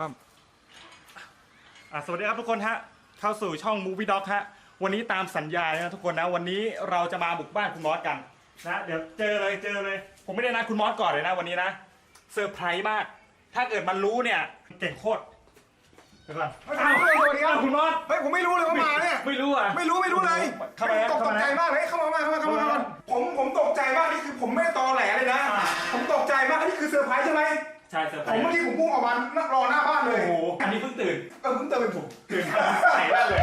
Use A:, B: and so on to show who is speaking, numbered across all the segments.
A: ครับอะสวัสดีครับทุกคนฮะเข้าสู่ช่อง Movie Dog ฮะวันนี้ตามสัญญาเลยนะทุกคนนะ วันนี้เราจะมาบุกบ้านคุณมอสกันนะเดี๋ยวเจอเลยเจอเลย ผมไม่ได้นัดคุณมอสก่อนเลยนะวันนี้นะเซอร์ไพรส์มาก ถ้าเกิดมันรู้เนี่ยเก่งโคตรเดี๋ยวก่อน
B: เฮ้ยสวัสดีครับ
A: อ้าวคุณมอส
B: เฮ้ยผมไม่รู้เลยว่ามาเนี่ย
A: ไม่รู้อะ
B: ไม่รู้ไม่รู้เลย
A: เข้ามา
B: ตก
A: เข้า
B: ต
A: มาก
B: ใจมากเลยเข้ามาเข้ามาเข้ามาเข้ามาเข้ามาผมผมตกใจมากนี่คือผมไม่ได้ตอแหลเลยนะ
A: อ่า
B: ผมตกใจมากอันนี้คือเซอร์ไพรส์ใช่ไหม
A: ใช่เซอร์ไพ
B: ผ
A: ร
B: ม
A: ส์
B: เมื่อกี้ผมพุ่งออกมานั่งรอหน้าบ้านเลย
A: โอ้โหอันนี้เพิ่งตื่น
B: เออเพิ่งเติมเป็นผม
A: ตื่นใส่ได้เลย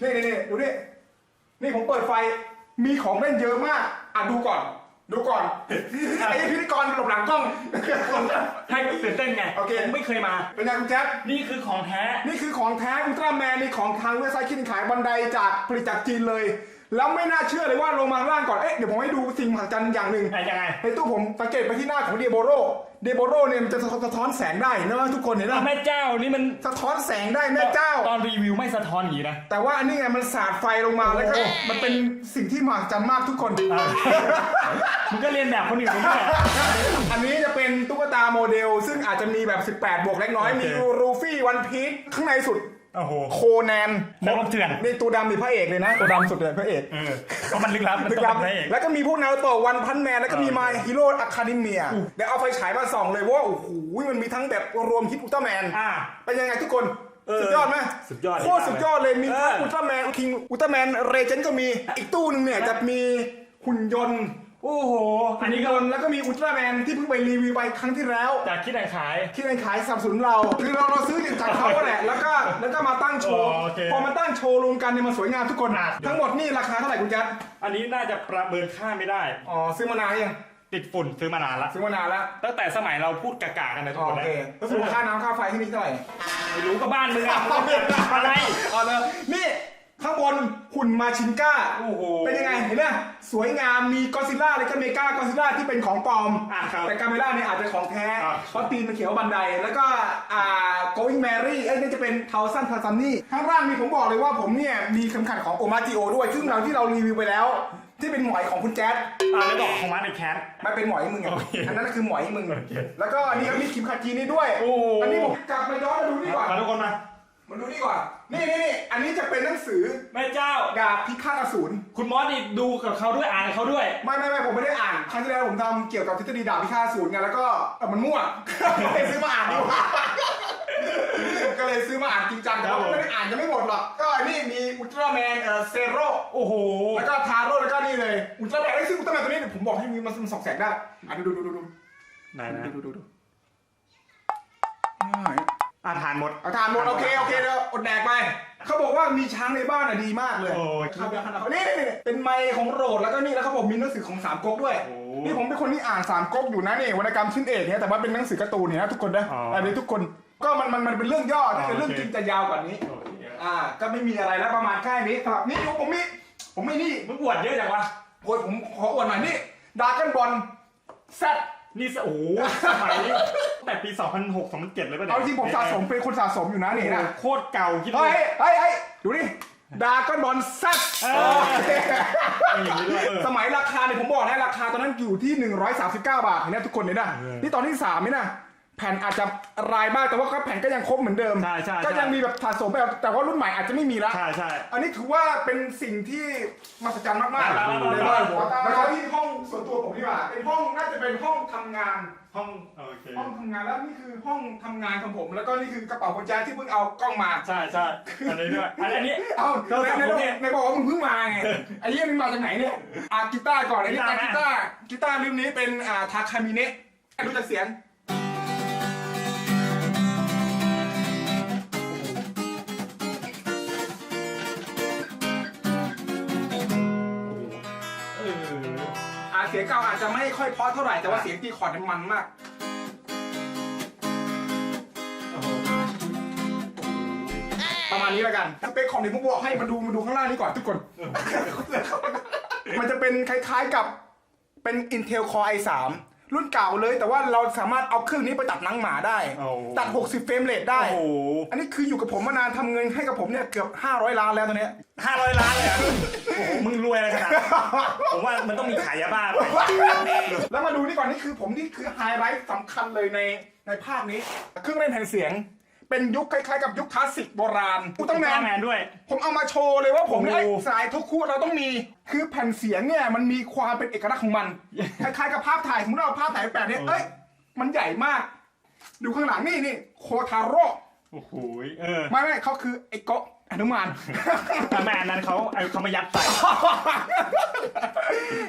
B: นี่นี่นี่ดูนี่นี่ผมเปิดไฟ มีของเล่นเยอะมาก อะดูก่อน ดูก่อน ไอ้พิธีกรหลบหลังกล้อง
A: ให้ตื่นเต้นไง
B: โอเค
A: ผมไม่เคยมา
B: เป็นไงคุณแจ๊ค
A: นี่คือของแท้
B: นี่คือของแท้อุลตร้าแมนนี่ของทางเว็บไซต์คิดขายบันไดจากผลิตจากจีนเลย แล้วไม่น่าเชื่อเลยว่าลงมาข้างล่างก่อน เอ๊ะเดี๋ยวผมให้ดูสิ่งมหัศจรรย์อย่างหนึ่ง
A: ไงยังไง
B: ในตู้ผมสังเกตไปที่หน้าของเดโบโร เดโบโรเนี่ยมันจะสะท้อนแสงได้นะว่าทุกคนเห็นไหม
A: แม่เจ้านี่มัน
B: สะท้อนแสงได้แม่เจ้า
A: ตอนรีวิวไม่สะท้อนอย่างนี้นะ
B: แต่ว่าอันนี้ไงมันสาดไฟลงมาแล้วก็
A: โอ้
B: มันเป็นสิ่งที่มหัศจรรย์มากทุกคน
A: มึงก็เรียนแบบคนอื่นมึงด้วย
B: อันนี้จะเป็นตุ๊กตาโมเดล ซึ่งอาจจะมีแบบ 18 บวกเล็กน้อย
A: โอเค
B: มีรูฟี่วันพีชข้างในสุด
A: โอ้โห
B: โคแนน
A: ของรับเถื่อน
B: นี่ตัวดำมีพระเอกเลยนะ ตัวดำสุดเลยพระเอก
A: เออเพราะมันลึกลับมัน
B: ลึ
A: ต้
B: ก
A: อง
B: ลับ
A: เป็นพระเอก
B: แล้วก็มีพวกนารูโตะวันพันแมนแล้วก็มี
A: โอเค
B: มาฮีโร่อะคาเดเมียเดี๋ยวเอาไฟฉายมาส่องเลยว่าโอ้โหมันมีทั้งแบบรวมฮิตอุลตร้าแมน
A: อ่า
B: เป็นยังไงทุกคน
A: เออ
B: สุดยอดไหม
A: สุดยอด
B: โคตรสุดยอดเลยมีทั้ง
A: เอออุ
B: อุลตร้าแมนคิงอุลตร้าแมนเรเจนก็มีอีกตู้หนึงเนี่ยจะมีหุ่นยนต์
A: โอ้โห อันนี้ก็
B: หุ่ยนต์แล้วก็มีอุลตร้าแมนที่เพิ่งไปรีวิวไปครั้งที่แล้ว
A: จากคิดแอนขาย
B: ที่เป็นขายสนับสนุนเราคือเราเราซื้อจากเขาแหละ แล้วก็แล้วก็มาตั้งโชว์
A: อ๋อโอเค
B: พอมาตั้งโชว์รวมกันเนี่ยมันสวยงามทุกคน
A: อะ
B: ทั้งหมดนี่ราคาเท่าไหร่คุณแจ๊ด
A: อันนี้น่าจะประเมินค่าไม่ได้
B: อ๋อซื้อมานานยัง
A: ติดฝุ่นซื้อมานานละ
B: ซื้อมานานแล้ว
A: ตั้งแต่สมัยเราพูดกากๆกันนะทุก
B: อ๋อ
A: คน
B: โอ
A: นะ
B: เคแล้วสรุปค่าน้ำค่าไฟที่นี่เท่าไหร่
A: ไม่รู้ก็บ้านมึงอะอะไร
B: อ๋อเลยนี่ ข้างบนหุ่นมาชินก้า
A: โอ้โห
B: เป็นยังไงเห็นไหมสวยงามมีกอซิล่าแล้วก็เมกากอซิล่าที่เป็นของปลอม
A: อะครับ
B: แต่กาเมล่าเนี่ยอาจจะของแท้
A: อะ
B: เพราะตีนมันเขียวว่าบันได แล้วก็อ่า going Mary เอ้ยนี่จะเป็นเทาสั้นทาซันนี่ข้างล่างนี่ผมบอกเลยว่าผมเนี่ยมีเข็มขัดของโอมาจิโอด้วย ซึ่งเราที่เรารีวิวไปแล้ว ที่เป็นหมอยของคุณแจ๊ด
A: อ่าแล้วบอกของมาในแคส
B: มันเป็นหมอยมึงไง
A: โอเค
B: อันนั้นคือหมอยมึง
A: โอเค
B: แล้วก็อันนี้ก็มีเข็มขัดจีนนี่ด้วย
A: โอ้โห
B: อันนี้ผมกลับมาย้อนมาดูนี่ก่อน
A: มาทุกคนมา
B: มาดูนี่ก่อนนี่นี่นี่อันนี้จะเป็นหนังสือ
A: แม่เจ้า
B: ดาบพิฆาตอสูร
A: คุณมอสนี่ดูกับเขาด้วยอ่านกับเขาด้วย
B: ไม่ไม่ไม่ผมไม่ได้อ่านครั้งที่แล้วผมทำเกี่ยวกับทฤษฎีดาบพิฆาตอสูรไงแล้วก็เออมันมั่ว ก็เลยซื้อมาอ่านดีกว่าก็เลยซื้อมาอ่านจริงจังแต่ว่าไม่ได้อ่านจะไม่หมดหรอกก็นี่มีอุลตร้าแมนเอ่อเซโร่
A: โอ้โห
B: แล้วก็ทาโร่แล้วก็นี่เลยอุลตร้าแมนไอ้ยซึ่งอุลตร้าแมนตัวนี้เดี๋ยวผมบอกให้มีมันส่องแสงได้อะดูดูดูดูดู
A: ไหนนะ
B: ดูดูดู
A: อ่า ทานหมด
B: เอาทานหมดโอเคโอเคเดี๋ยวอดแดกไปเขาบอกว่ามีช้างในบ้านอะดีมากเลย
A: โอ้ย
B: ครับขนาดเขานี่นี่นี่เป็นไมค์ของโรดแล้วก็นี่แล้วเขาบอกมีหนังสือของสามก๊กด้วย
A: โอ้
B: นี่ผมเป็นคนที่อ่านสามก๊กอยู่นะนี่วรรณกรรมชิ้นเอกเนี่ยแต่ว่าเป็นหนังสือการ์ตูนเนี่ยนะทุกคนนะ
A: อ๋ออั
B: อันนี้ทุกคนก็มันมันมันเป็นเรื่องย่อถ้าเป็น
A: อ๋อ
B: เรื่อง
A: โอเค
B: จริงจะยาวกว่านี้อ่าก็ไม่มีอะไรแล้วประมาณแค่นี้ครับนี่ผมมีผมมีนี่
A: มึงอวดเยอะจังวะ
B: โอ้ยผมขออวดหน่อยนี่ดาร์กันบอลแซด
A: นี่สโอ้โหสมัยตั้งแต่ปี 2006 2007เลยป่ะเนี่ย
B: เอาจริงผมสะสมเป็นคนสะสมอยู่นะนี่นะ
A: โคตรเก่าคิดดู
B: เฮ้ยเฮ้ยเฮ้ยดูนี่ดาร์กันบอลแซด
A: เออมีอย่างนี้ด้วยเออ
B: สมัยราคาเนี่ยผมบอกนะราคาตอนนั้นอยู่ที่ 139 บาทเห็นไหมทุกคนเนี่ยนะ
A: เออ
B: นี่ตอนที่3นี่นะ แผ่นอาจจะรายบ้างแต่ว่าก็แผ่นก็ยังครบเหมือนเดิม
A: ใช่ใช่
B: ก็ยัง
A: ใช่
B: มีแบบสะสมแบบแต่ว่ารุ่นใหม่อาจจะไม่มีละ
A: ใช่ใช่
B: อันนี้ถือว่าเป็นสิ่งที่มหัศจรรย์มากๆ
A: มา
B: ใน
A: มามา
B: บ้านผมแล้วที่ห้องส่วนตัวผมดีกว่าเป็นห้องน่าจะเป็นห้องทำงาน
A: ห้องโอเค
B: ห้องทำงานแล้วนี่คือห้องทำงานของผม แล้วก็นี่คือกระเป๋ากุญแจที่เพิ่งเอากล้องมา
A: ใช่ใช่อันนี้ด้วยอันนี้
B: เอ้า
A: โทร
B: ใน
A: ศัพท์
B: ใน
A: ผมเนี่ย
B: ในบอกว่ามึงเพิ่งมาไงไอ้เหี้ยมึงมาจากไหนเนี่ยอะกีตาร์ก่อนไอ้นี่
A: กี
B: กี
A: ตาร์
B: ตาร์กีตาร์รุ่นนี้เป็นอ่าทาคามิเนะดูจากเสียง
A: เสี
B: ยงเก่าอาจจะไม่ค่อยเพราะเท่าไหร่แต่ว่าเสียงตีคอร์ดเนี่ยมันมาก
A: โอ้โห
B: ประมาณนี้แล้วกันสเปคของเดี๋ยวผมบอกให้มาดูมาดูข้างล่างนี้ก่อนทุกคน มันจะเป็นคล้ายๆกับเป็น Intel Core i3 รุ่นเก่าเลย แต่ว่าเราสามารถเอาเครื่องนี้ไปตัดหนังหมาได้
A: โอ้โห
B: ตัด 60 เฟรมเรทได้
A: โอ้โห
B: อันนี้คืออยู่กับผมมานานทำเงินให้กับผมเนี่ยเกือบ 500 ล้านแล้วตอนเนี้ย
A: ห้าร้อยล้านเลยเหรอะโอ้โหมึงรวยอะไรขนาดนั้นผมว่ามันต้องมีขายยาบ้าไป
B: แล้วมาดูนี่ก่อนนี่คือผมนี่คือไฮไลท์สำคัญเลยในในภาพนี้ เครื่องเล่นแผ่นเสียง เป็นยุคคล้ายๆกับยุคคลาสสิกโบราณอุลตร้าแมน
A: แมนด้วย
B: ผมเอามาโชว์เลยว่าผมเนี่ย
A: โอ้โห
B: ไอ้สายทุกคู่เราต้องมีคือแผ่นเสียงเนี่ยมันมีความเป็นเอกลักษณ์ของมันคล้ายๆกับภาพถ่ายสมมติเราภาพถ่ายแปดเนี่ย
A: เออ
B: เอ้ยมันใหญ่มาก ดูข้างหลังนี่นี่โคทาโร่
A: โอ้โหเออ
B: ไม่ไม่เขาคือไอ้โกะอนุมาน
A: แต่แมนนั้นเขาเอาเขามายัดใส่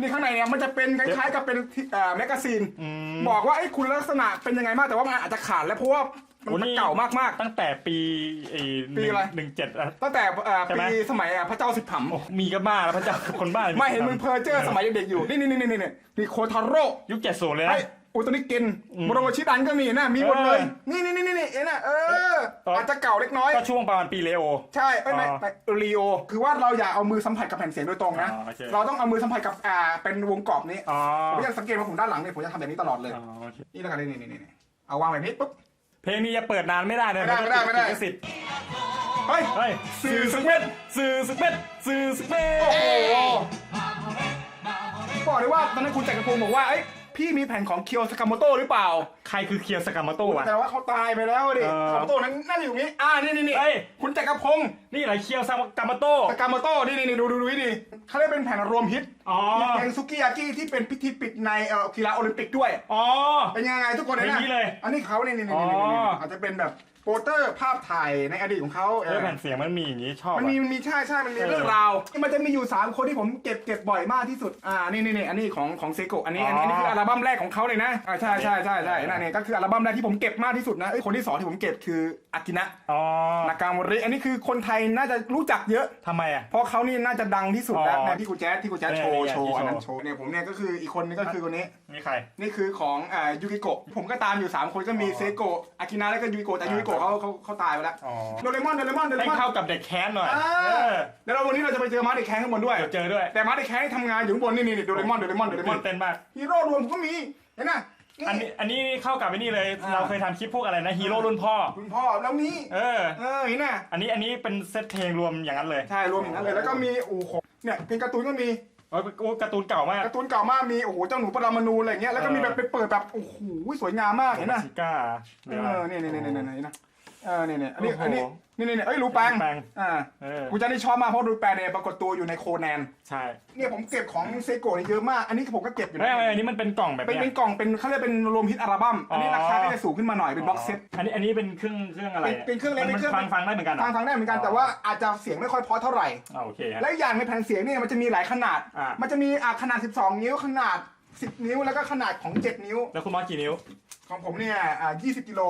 B: นี่ข้างในเนี่ยมันจะเป็นคล้ายๆกับเป็นเอ่อแมกกาซีน
A: อืม
B: บอกว่าไอ้คุณลักษณะเป็นยังไงมากแต่ว่ามันอาจจะขาดแล้วเพราะว่า มัน
A: โอ้นี่
B: เก่ามาก
A: ตั้งแต่ปีไอ้
B: ปีอะไร
A: หนึ่งเจ็ดอะ
B: ๆตั้งแต่เอ่อ
A: ใช่ไหม
B: ปีสมัยอะพระเจ้าสิบผำ
A: โอ้มีก็บ้าแล้วพระเจ้าคนบ้า
B: ไม่เห็นมึงเพอเจอร์สมัยเด็กๆอยู่ นี่นี่นี่นี่นี่นี่โคทาโร่
A: ยุคเจ็ดศูนย์เลยนะ
B: ไอ้อุตนิเกน
A: อืม
B: โมโรชิดันก็มีนะมีหมดเลย
A: เออ
B: นี่นี่นี่นี่เอ็นะเออ
A: ตอน
B: อาจจะเก่าเล็กน้อย
A: ก็ช่วงประมาณปีเลโอ
B: ใช่ไม่ไม่
A: อ๋อ
B: ไม่รีโอคือว่าเราอย่าเอามือสัมผัสกับแผ่นเสียงโดยตรงนะ
A: อ๋อโอเค
B: เราต้องเอามือสัมผัสกับอ่าเป็นวงกรอบนี้
A: อ๋อ
B: ผมจะสังเกตว่าผมด้านหลังเนี่ยผมจะทำแบบนี้ตลอดเลย
A: อ๋อโอเค
B: นี่แล้วกันนี่นี่นี่นี่เอาวางแบบนี้ปุ๊บ
A: เพลงนี้จะเปิดนานไม่ได้นะ
B: ไม่ได้ไม่ได้ไม่ได้
A: ลิขสิทธิ์
B: เฮ้ย
A: เฮ้ย
B: สื่
A: สื่
B: อ
A: อ
B: สั
A: สั
B: ก
A: ก
B: เม็
A: เม็
B: ด
A: ดสื่อสักเม็ดสื่อสักเม็ด
B: โอ้โหบอกเลยว่าตอนนั้นคุณจักรพงศ์บอกว่าเอ้ย พี่มีแผ่นของเคียวสกามโตหรือเปล่า
A: ใครคือเคียวสกามโตะ
B: แต่ว่าเขาตายไปแล้วดิ
A: เออ
B: สกามโตนั้นน่าจะอยู่นี้ อ่านี่นี่นี่
A: เฮ้ย
B: คุณจักรพงศ์
A: นี่อะไรเคียวสกามโตะ
B: สกามโตนี่นี่นี่ดูดูดูนี่ดิเขาเรียกเป็นแผ่นรวมฮิต
A: อ๋อ
B: มีเพลงซุกิยากิที่เป็นพิธีปิดในเอ่อกีฬาโอลิมปิกด้วย
A: อ๋อ
B: เป็นยังไงทุกคนเนี่ย
A: อย่างนี้เลย
B: อันนี้เขาเนี่ยนี่นี่
A: อ๋อ
B: นี่นี่อาจจะเป็นแบบ โปสเตอร์ภาพถ่ายในอดีตของเขา
A: เออแผ่นเสียงมันมีอย่างนี้ชอบ
B: มัน
A: อะ
B: มีมันมีใช่ใช่มันมี
A: เออ
B: เรื่องราว มันจะมีอยู่ 3 คนที่ผมเก็บเก็บบ่อยมากที่สุด อ่า นี่นี่นี่อันนี้ของของเซโกะอันนี้อันนี้อันนี้คืออัลบั้มแรกของเขาเลยนะ อ่าใช่ใช่ใช่ใช่นั่นนี่ก็คืออัลบั้มแรกที่ผมเก็บมากที่สุดนะเอ้ยคนที่สองที่ผมเก็บคืออากินะ
A: อ๋อนา
B: กามริอันนี้คือคนไทยน่าจะรู้จักเยอะ
A: ทำไมอะ
B: เพราะเขานี่น่าจะดังที่สุดแล้ว
A: อ๋อ
B: นะที่กูแจ๊สที่กูแจ๊สโช
A: เนี่
B: ว์
A: ย
B: โชว์
A: ที่โชว์
B: อันนั้นโชว์เนี่ยผมเนี่ยก็คืออีกคนนึงก็คือคนนี้
A: นี่ใคร
B: นี่คือของอ่ายูกิโกะผมก็ตามอยู่ 3 คนก็มี
A: อ๋อ
B: เซโกะอากินะแล้วก็ยูกิโกะแต่
A: อ่า
B: ยูกิโกะเขาเขาเขาตายไปแล้ว
A: อ๋อ
B: โดเรมอนโดเรมอนโดเร
A: ให้
B: มอน
A: เข้ากับเด็กแค้นหน่อย
B: อ่า
A: เออ
B: แล้วเราวันนี้เราจะไปเจอมาร์เด็กแข้งข้างบนด้วย
A: เดี๋ยวเจอด้วย
B: แต่มาร์เด็กแข้งที่ทำงานอยู่ข้างบนนี่นี่นี่โดเรมอนโดเรมอนโดเรมอน
A: ตื่นเต้นมาก
B: ฮีโร่รวมผมก็มีเห็นไหม
A: อันนี้อันนี้เข้ากับไอ้นี่เลย
B: อ่า
A: เราเคยทำคลิปพวกอะไรนะฮีโร่รุ่นพ่อ
B: คุณพ่อแล้วมี
A: เออ
B: เออเห็นไหม
A: อันนี้อันนี้เป็นเซตเพลงรวมอย่างนั้นเลย
B: ใช่รวมอย่างนั้นเลยแล้วก็มีโอ้โหเนี่ยเพลงการ์ตูนก็มี
A: โอ้ยโอ้ยการ์ตูนเก่ามาก
B: การ์ตูนเก่ามากมีโอ้โหเจ้าหนูปรามาณูอะไรอย่างเงี้ยแล้วก็มีแบบไปเปิดแบบโอ้โหสวยงามมากเห็นไหม
A: ชิก้า
B: เออนี่นี่นี่นี่นี่นี่นะ เออนี่นี่อันนี้
A: โอ้โห
B: อันนี้นี่นี่นี่เอ้ยรูแปง
A: รูแปง
B: อ่า
A: เออ
B: กูจะนี่ชอบมากเพราะรูแปงเนี่ยปรากฏตัวอยู่ในโคแนน
A: ใช่
B: เนี่ยผมเก็บของเซโกะเนี่ยเยอะมาก อันนี้ผมก็เก็บอยู่
A: ไม่
B: นะ
A: ไม่อันนี้มันเป็นกล่องแบบ
B: เป็น
A: เนี้
B: เป็
A: ย
B: นกล่องเป็นเขาเรียกเป็นรวมฮิตอัลบั้มอันนี้
A: อ๋อ
B: ราคาก็จะสูงขึ้นมาหน่อยเป็นบ็อกเซต
A: อันนี้อันนี้เป็นเครื่องเครื่องอะไร
B: เป็นเป็นเครื่องเล่น
A: มั
B: เป็นเครื่อง
A: ฟังฟังได้เหมือนกันเหร
B: ฟั
A: อง
B: ฟังได้เหมือนกันแต่ว่าอาจจะเสียงไม่ค่อยเพราะเท่าไหร่
A: อ่าโอเคฮะ
B: และอีกอย่างในแผ่นเสียงเนี่ยมันจะมีหลายขนาด
A: อ่ามั
B: มันจะมีอะขนาด 12 นิ้วขนาด 10 นิ้วแล้วก็ขนาดของ 7 นิ้ว
A: แล้วคุณมอสกี่นิ้ว
B: ของผมเนี่ยอ่า20กิโล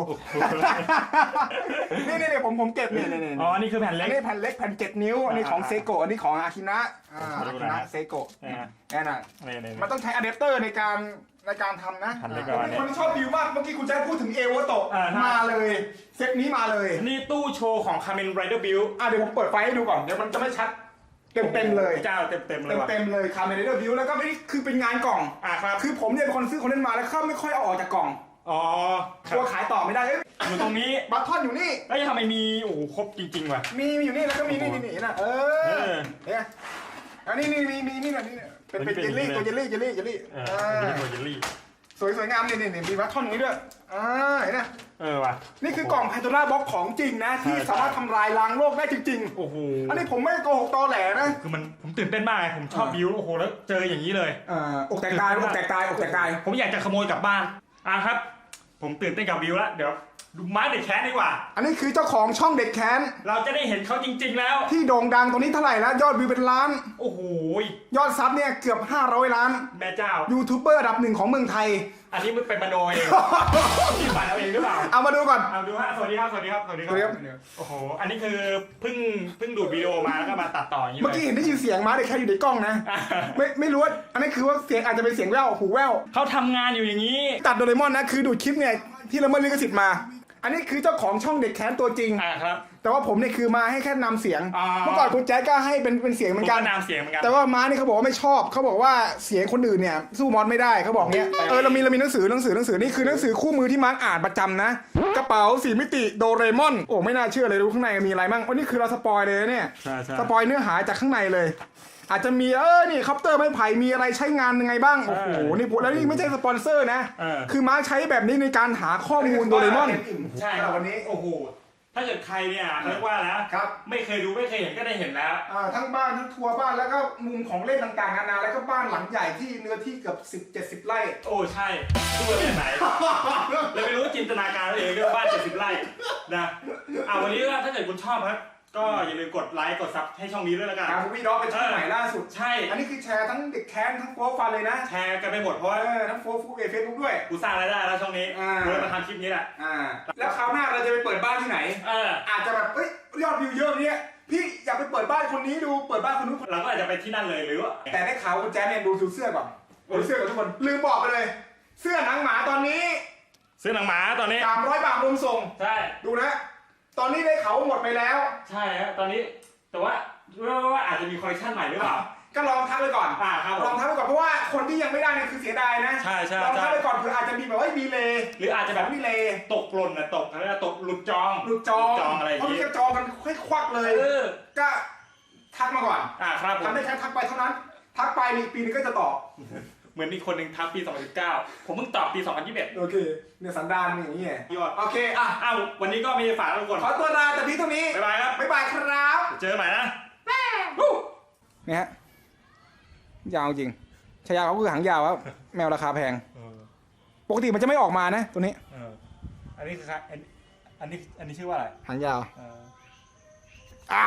B: นี่นี่นี่ผมผมเก็บเนี่ยเนี่ยเนี่ย
A: อ๋ออันนี้คือแผ่น
B: อั
A: เล็
B: น
A: ก
B: นี้แผ่นเล็กแผ่น7นิ้ว อันนี้ของ
A: อ่า
B: เซโกะ อันนี้ของอาคินะอ่า
A: มา
B: อา
A: ดู
B: คิ
A: หน่อย
B: นะ
A: ฮะ
B: เซโกะ
A: อ่า
B: แน่น่ะ
A: นี่นี่
B: มันต้องใช้อะแดปเตอร์ในการในการทำนะ
A: หันเล็กประมาณนี้
B: คนที่ชอบวิวมาก เมื่อกี้คุณแจ๊คพูดถึงเอวโตะ
A: อ่าใช่
B: มาเลย เซตนี้มาเลย
A: นี่ตู้โชว์ของคาเมนไรเดอร์บิล
B: อะเดี๋ยวผมเปิดไฟให้ดูก่อน เดี๋ยวมันจะไม่ชัดเต็มเต็มๆเลย
A: เจ้าเต็มเต็มๆเล
B: เต็
A: ย
B: ม
A: ว่ะ
B: เต็มๆเลยคาเมเดอร์วิวแล้วก็ไม่ได้คือเป็นงานกล่อง
A: อ่าครับ
B: คือผมเนี่ยเป็นคนซื้อคนเล่นมาแล้วเขาไม่ค่อยเอาออกจากกล่อง
A: อ๋อค
B: ก
A: รั
B: ลั
A: บ
B: วขายต่อไม่ได้เอ้ย
A: อยู่ตรงนี้
B: บัตทอนอยู่นี่
A: แล้วยังทำไมมีโอ้โหครบจริงๆว่ะ
B: มีมีอยู่นี่แล้วก็มีนี่นี่นี่นะเอ
A: เอ
B: อ
A: อ
B: เนี่ยอันนี้นี่มีมีนี่นะนี่นะเป็นเป็น
A: เป็น
B: เจลลี่
A: เป็น
B: ตัวเจลลี่เจลลี่เจลลี่
A: เออ
B: อ่า
A: เป็นโมเจลลี่
B: สวยสวยงามนี่นี่นี่มีบัตทอนอย่างนี้ด้วย อ่าเห็นไหม
A: เออว่ะ
B: นี่คือกล่องไพโตราบ็อกของจริงนะที่
A: ใช่
B: สามารถทำลายล้างโลกได้จริง
A: โอ้โห
B: ๆ อันนี้ผมไม่โกหกตอแหลนะ
A: คือมันผมตื่นเต้นมากไงผมชอบ
B: อ่า
A: บิวโอ้โหแล้วเจออย่างนี้เลย
B: เอ่ออกแตกตายอกแตกตายอกแตกตาย
A: ผมอยากจะขโมยกลับบ้านอะครับ ผมตื่นเต้นกับบิวแล้วเดี๋ยวดูม้าเด็กแค้นดีกว่า
B: อันนี้คือเจ้าของช่องเด็กแค้น
A: เราจะได้เห็นเขาจริง ๆ แล้ว
B: ที่โด่งดังตอนนี้เท่าไหร่แล้ว ยอดวิวเป็นล้าน
A: โอ้โห
B: ยอดซับเนี่ยเกือบ 500 ล้าน
A: แม่เจ้า
B: ยูทูบเบอร์อันดับหนึ่งของเมืองไทย
A: อันนี้มันเป็นมโนเองที่ฝันเอาเองหรือเปล่า
B: เอามาดูก่อน
A: เอาดูฮะสวัสดีครับสวัสดีครับสวัสดีค
B: สวัสดีครั
A: รับ โอ้โหอันนี้คือเพิ่งเพิ่งดูดวิดีโอมาแล้วก็มาตัดต่ออย่างนี้
B: เมื่อ
A: เล
B: กี้
A: ย
B: เห็นได้ยินเสียงม้าเด็กแค้นอยู่ในกล้องนะ
A: อะ
B: ไม่ไม่รู้ว่าอันนี้คือว่าเสียงอาจจะเป็นเสียงแว่วหูแว่ว
A: เขาทำงานอยู่อย่างนี้
B: ตัดโดเรมอนนะ คือดูดคลิปเนี่ยที่ละเมิดลิขสิทธิ์มา อันนี้คือเจ้าของช่องเด็กแค้นตัวจริง
A: อ่าครับ
B: แต่ว่าผมเนี่ยคือมาให้แค่นำเสียง
A: อ่า
B: เมื่อก่อนคุณแจ๊คก็ให้เป็นเป็นเสียงเห
A: ผ
B: มื
A: ม
B: อนกั
A: ก็
B: น
A: นามเสียงเหมือนกัน
B: แต่ว่าม้านี่เขาบอกว่าไม่ชอบ เขาบอกว่าเสียงคนอื่นเนี่ยสู้มอสไม่ได้เขาบอกเนี้ยเออเรามีเรามีหนังสือหนังสือหนังสือนี่คือหนังสือคู่มือที่มาร์กอ่านประจำนะ กระเป๋าสีมิติโดเรมอน โอ้ไม่น่าเชื่อเลยดูข้างในมีอะไรบ้างโอ้นี่คือเราสปอยเลยนะเนี่ย
A: ใช่ใช่
B: สปอยเนื้อหาจากข้างในเลย อาจจะมีเออนี่คอปเตอร์ไม้ไผ่มีอะไรใช้งานยังไงบ้างโอ้โหนี่พูดแล้วนี่ไม่ใช่สปอนเซอร์นะ
A: เออ
B: คือมาร์กใช้แบบนี้ในการหาข้อมูลโดเรมอน
A: ใช่ครับวันนี้โอ้โห ถ้าเกิดใครเนี่ยเขาเรียกว่านะครับ ไม่เคยดูไม่เคยเห็นก็ได้เห็นแล้ว
B: อ่าทั้งบ้านทั้งทัวร์บ้านแล้วก็มุมของเล่นต่างๆนานาแล้วก็บ้านหลังใหญ่ที่เนื้อที่เกือบ 10 70 ไร่
A: โอ้ใช่ตู้แบบไหนเราไม่รู้จินตนาการเอาเองด้วยว่าบ้าน70ไร่นะอ่าวันนี้ก็ถ้าเกิดคุณชอบครับ ก็อย่าลืมกดไลค์กดซับให้ช่องนี้ด้วยแล้วกัน
B: การวีด็อกเป็นช่องใหม่ล่าสุด
A: ใช่
B: อันนี้คือแชร์ทั้งเด็กแค้นทั้งโฟร์ฟันเลยนะ
A: แชร์กันไปหมดเพราะ
B: เอ
A: ว่า
B: อทั้งโฟร์ฟูเอเฟซบุ๊กด้วย
A: กูสร้างรายได้แล้วช่องนี้
B: อ่า
A: กูเลยมาทำคลิปนี้แหละ
B: อ่า แล้วคราวหน้าเราจะไปเปิดบ้านที่ไหน
A: เออ
B: อาจจะแบบเอ้ยยอดวิวเยอะเนี่ยพี่อยากไปเปิดบ้านคนนี้ดูเปิดบ้านคนนู้น
A: เราก็อาจจะไปที่นั่นเลยหรือว่า
B: แต่ได้ข่าวคุณแจ๊คเนี่ยดูดูเสื้อก่อนดูเสื้อก่อนทุกคนลืมบอกไปเลย เสื้อหนังหมาตอนนี้
A: ซื้อหนังหมาตอนนี้
B: 300บาทรวมส่ง
A: ใช่
B: ดูนะ ตอนนี้ได้ข่าวว่าหมดไปแล้ว
A: ใช่ฮะตอนนี้แต่ว่าว่าอาจจะมีคอลเลคชันใหม่หรือเปล่า
B: ก็ลองทักไปก่อน
A: อ่าครับผ
B: ลอง
A: ม
B: ทักไปก่อนเพราะว่าคนที่ยังไม่ได้เนี่ยคือเสียดายนะ
A: ใช่ใช่
B: ลอง
A: ใช่
B: ทักไปก่อนเผื่ออาจจะมีแบบว่ามีเลย์
A: หรืออาจจะ
B: แบ
A: แบบบ
B: มีเลย์
A: ตกหล่นนะตกอะไรนะตกหลุดจอง
B: หลุดจอง
A: จองอะไรอย่าง
B: เพราะ
A: งี้
B: นี่ก็จองกันค่อยควักเลย
A: เออ
B: ก็ทักมาก่อน
A: อ่าครับผม
B: ทำได้แค่ทักไปเท่านั้น ทักไปนี่ปีนึงก็จะตอบ
A: เหมือนมีคนหนึ่งทักปี 2019 ผมเพิ่งตอบปี 2021
B: โอเคเนี่ยสันดานมันอย่างนี้ไง
A: ยอด
B: โอเคอะ
A: อ้าววันนี้ก็มีฝากทุกคน
B: ขอตัวลาแต่เพี่เท่านี้
A: บ๊ายบายครับ
B: บ๊ายบายครับ
A: เจอใหม่นะ
B: เนี่ยฮะยาวจริงชายาเขาคือหางยาวครับแมวราคาแพงปกติมันจะไม่ออกมานะ ตัวนี้
A: อันนี้คืออันอันนี้อันนี้ชื่อว่าอะไร
B: หางยาว
A: เออ
B: อ่า